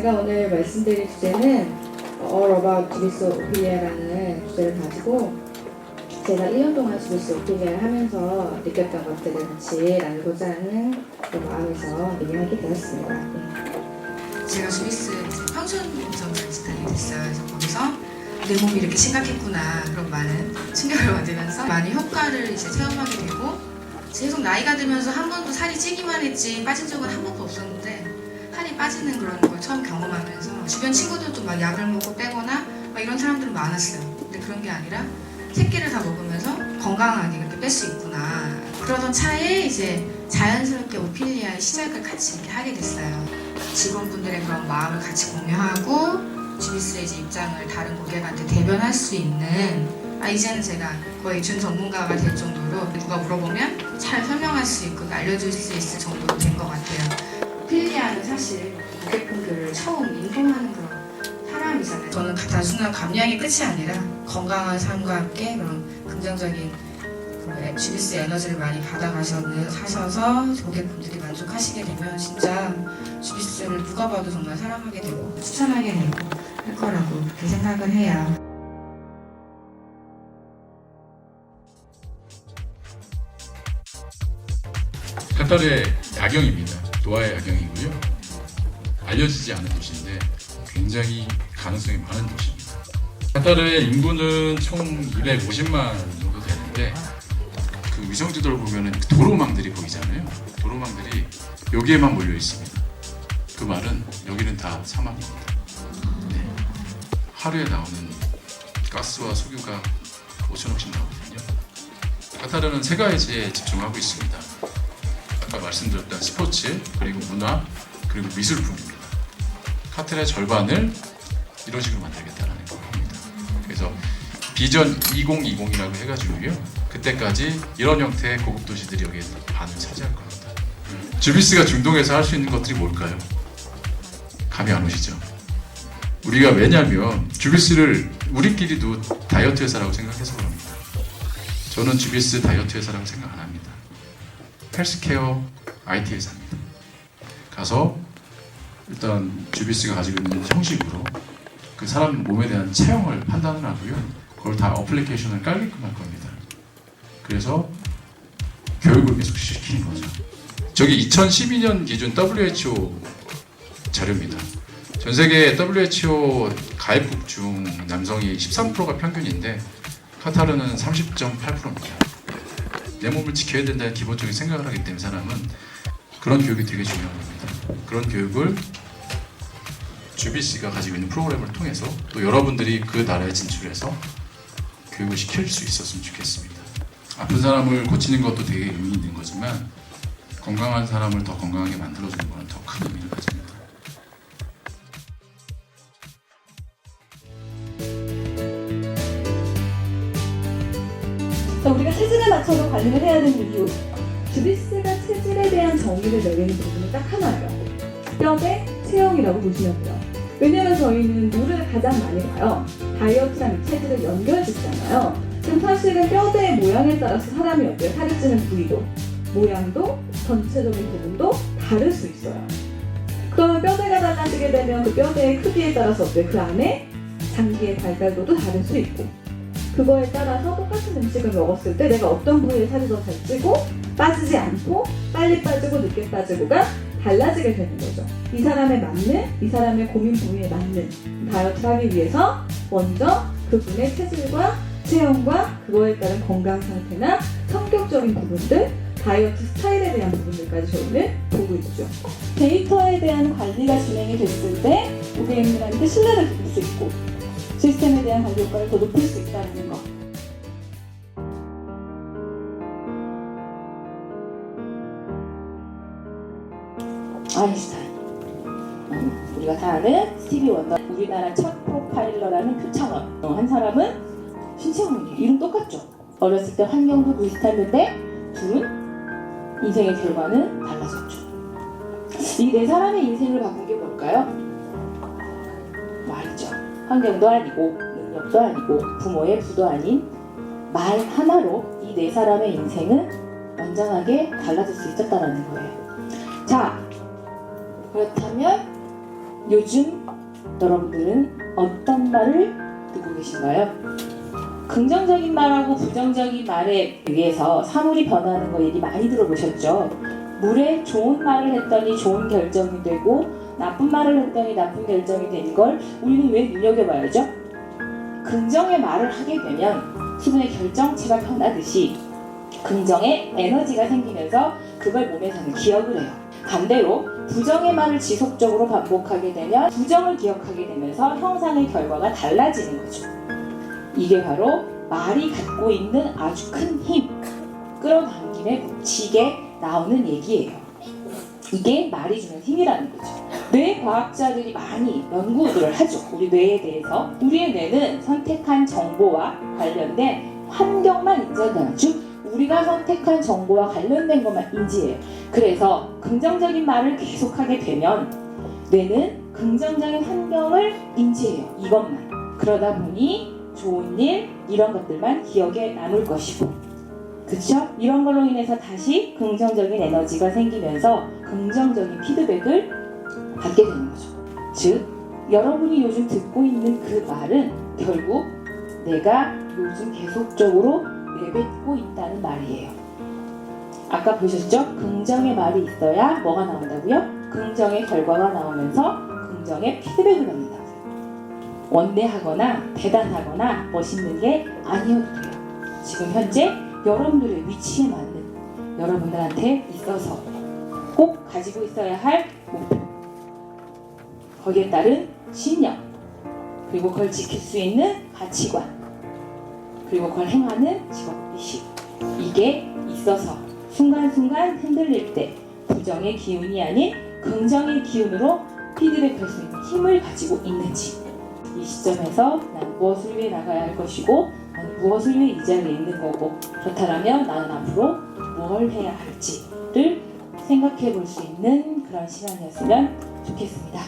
제가 오늘 말씀드릴 주제는 All About 주비스 오피리아라는 주제를 가지고 제가 1년 동안 주비스 오피리아를 하면서 느꼈던 것들을 같이 나누고자 하는 그런 마음에서 얘기하게 되었습니다. 네. 제가 주비스 공정을 다니게 됐어요. 그래서 거기서 내 몸이 이렇게 심각했구나 그런 많은 충격을 받으면서 많이 효과를 이제 체험하게 되고 계속 나이가 들면서 한 번도 살이 찌기만 했지 빠진 적은 한 번도 없었는데 빠지는 그런 걸 처음 경험하면서 주변 친구들도 막 약을 먹고 빼거나 막 이런 사람들은 많았어요. 근데 그런 게 아니라 새끼를 다 먹으면서 건강하게 그렇게 뺄 수 있구나. 그러던 차에 이제 자연스럽게 오피리아의 시작을 같이 이렇게 하게 됐어요. 직원분들의 그런 마음을 같이 공유하고 주비스의 이제 입장을 다른 고객한테 대변할 수 있는 아 이제는 제가 거의 준 전문가가 될 정도로 누가 물어보면 잘 설명할 수 있고 알려줄 수 있을 정도로 된 것 같아요. 사실 고객분들을 처음 인도하는 그런 사람이잖아요. 저는 단순한 감량이 끝이 아니라 건강한 삶과 함께 그런 긍정적인 그런 GBS 에너지를 많이 받아가셔서 고객분들이 만족하시게 되면 진짜 GBS를 누가 봐도 정말 사랑하게 되고 추천하게 되고 할 거라고 그렇게 생각을 해요. 카타르의 야경입니다. 도하의 야경이고요. 알려지지 않은 도시인데 굉장히 가능성이 많은 도시입니다. 카타르의 인구는 총 250만 정도 되는데 그 위성 지도를 보면은 그 도로망들이 보이잖아요. 도로망들이 여기에만 몰려 있습니다. 그 말은 여기는 다 사막입니다. 네. 하루에 나오는 가스와 석유가 5천억씩 나오거든요. 카타르는 세 가지에 집중하고 있습니다. 아까 말씀드렸던 스포츠 그리고 문화 그리고 미술품입니다. 카텔의 절반을 이런 식으로 만들겠다는 겁니다. 그래서 비전 2020이라고 해가지고요. 그때까지 이런 형태의 고급 도시들이 여기에 반을 차지할 겁니다. 주비스가 중동에서 할 수 있는 것들이 뭘까요? 감이 안 오시죠? 우리가 왜냐면 주비스를 우리끼리도 다이어트 회사라고 생각해서 그럽니다. 저는 주비스 다이어트 회사라고 생각 안 합니다. 헬스케어 IT 회사입니다. 가서 일단 주비스가 가지고 있는 형식으로 그 사람 몸에 대한 체형을 판단을 하고요. 그걸 다 어플리케이션을 깔게끔 할 겁니다. 그래서 교육을 계속 시키는 거죠. 저기 2012년 기준 WHO 자료입니다. 전 세계 WHO 가입국 중 남성이 13%가 평균인데 카타르는 30.8%입니다. 내 몸을 지켜야 된다는 기본적인 생각을 하기 때문에 사람은 그런 교육이 되게 중요한 겁니다. 그런 교육을 주비씨가 가지고 있는 프로그램을 통해서 또 여러분들이 그 나라에 진출해서 교육을 시킬 수 있었으면 좋겠습니다. 아픈 사람을 고치는 것도 되게 의미 있는 거지만 건강한 사람을 더 건강하게 만들어주는 것은 더 큰 의미를 가집니다. 자, 우리가 체질에 맞춰서 관리를 해야 되는 이유. 주비스가 체질에 대한 정의를 내리는 부분이 딱 하나예요. 뼈대 체형이라고 보시면 돼요. 왜냐면 저희는 물을 가장 많이 봐요. 다이어트랑 이 체질을 연결짓잖아요. 그럼 사실은 뼈대의 모양에 따라서 사람이 어때요? 살이 찌는 부위도, 모양도, 전체적인 부분도 다를 수 있어요. 그러면 뼈대가 달라지게 되면 그 뼈대의 크기에 따라서 어때요? 그 안에 장기의 발달도도 다를 수 있고 그거에 따라서 똑같은 음식을 먹었을 때 내가 어떤 부위에 살이 더 잘 찌고 빠지지 않고 빨리 빠지고 늦게 빠지고가 달라지게 되는 거죠. 이 사람에 맞는, 이 사람의 고민 부위에 맞는 다이어트를 하기 위해서 먼저 그분의 체질과 체형과 그거에 따른 건강 상태나 성격적인 부분들, 다이어트 스타일에 대한 부분들까지 저희는 보고 있죠. 데이터에 대한 관리가 진행이 됐을 때 고객님들한테 신뢰를 줄수 있고 시스템에 대한 관리 효과를 더 높일 수 있다는 거. 아인슈타인. 음, 우리가 다 아는 스티비 원더. 우리나라 첫 프로파일러라는 표창원. 어, 한 사람은 신채원이에요. 이름 똑같죠. 어렸을 때 환경도 비슷했는데 둘은 인생의 결과는 달라졌죠. 이 네 사람의 인생을 바꾼 게 뭘까요? 말이죠. 환경도 아니고 능력도 아니고 부모의 부도 아닌 말 하나로 이 네 사람의 인생은 완전하게 달라질 수 있었다는 거예요. 자, 그렇다면 요즘 여러분들은 어떤 말을 듣고 계신가요? 긍정적인 말하고 부정적인 말에 의해서 사물이 변하는 거 얘기 많이 들어보셨죠? 물에 좋은 말을 했더니 좋은 결정이 되고 나쁜 말을 했더니 나쁜 결정이 되는 걸 우리는 왜 눈여겨봐야죠? 긍정의 말을 하게 되면 수분의 결정체가 변하듯이 긍정의 에너지가 생기면서 그걸 몸에서는 기억을 해요. 반대로 부정의 말을 지속적으로 반복하게 되면 부정을 기억하게 되면서 형상의 결과가 달라지는 거죠. 이게 바로 말이 갖고 있는 아주 큰 힘, 끌어당김에 묻히게 나오는 얘기예요. 이게 말이 주는 힘이라는 거죠. 뇌 과학자들이 많이 연구들을 하죠. 우리 뇌에 대해서. 우리의 뇌는 선택한 정보와 관련된 환경만 인지하는 즉 우리가 선택한 정보와 관련된 것만 인지해요. 그래서 긍정적인 말을 계속하게 되면 뇌는 긍정적인 환경을 인지해요. 이것만. 그러다 보니 좋은 일 이런 것들만 기억에 남을 것이고 그쵸? 이런 걸로 인해서 다시 긍정적인 에너지가 생기면서 긍정적인 피드백을 받게 되는 거죠. 즉, 여러분이 요즘 듣고 있는 그 말은 결국 내가 요즘 계속적으로 내뱉고 있다는 말이에요. 아까 보셨죠? 긍정의 말이 있어야 뭐가 나온다고요? 긍정의 결과가 나오면서 긍정의 피드백을 받는다고요. 원대하거나 대단하거나 멋있는 게 아니어도 돼요. 지금 현재 여러분들의 위치에 맞는 여러분들한테 있어서 꼭 가지고 있어야 할 목표 거기에 따른 신념 그리고 그걸 지킬 수 있는 가치관 그리고 그걸 행하는 직업의식 이게 있어서 순간순간 흔들릴 때 부정의 기운이 아닌 긍정의 기운으로 피드백할 수 있는 힘을 가지고 있는지 이 시점에서 난 무엇을 위해 나가야 할 것이고 나는 무엇을 위해 이 자리에 있는 거고 그렇다면 나는 앞으로 뭘 해야 할지를 생각해 볼 수 있는 그런 시간이었으면 좋겠습니다.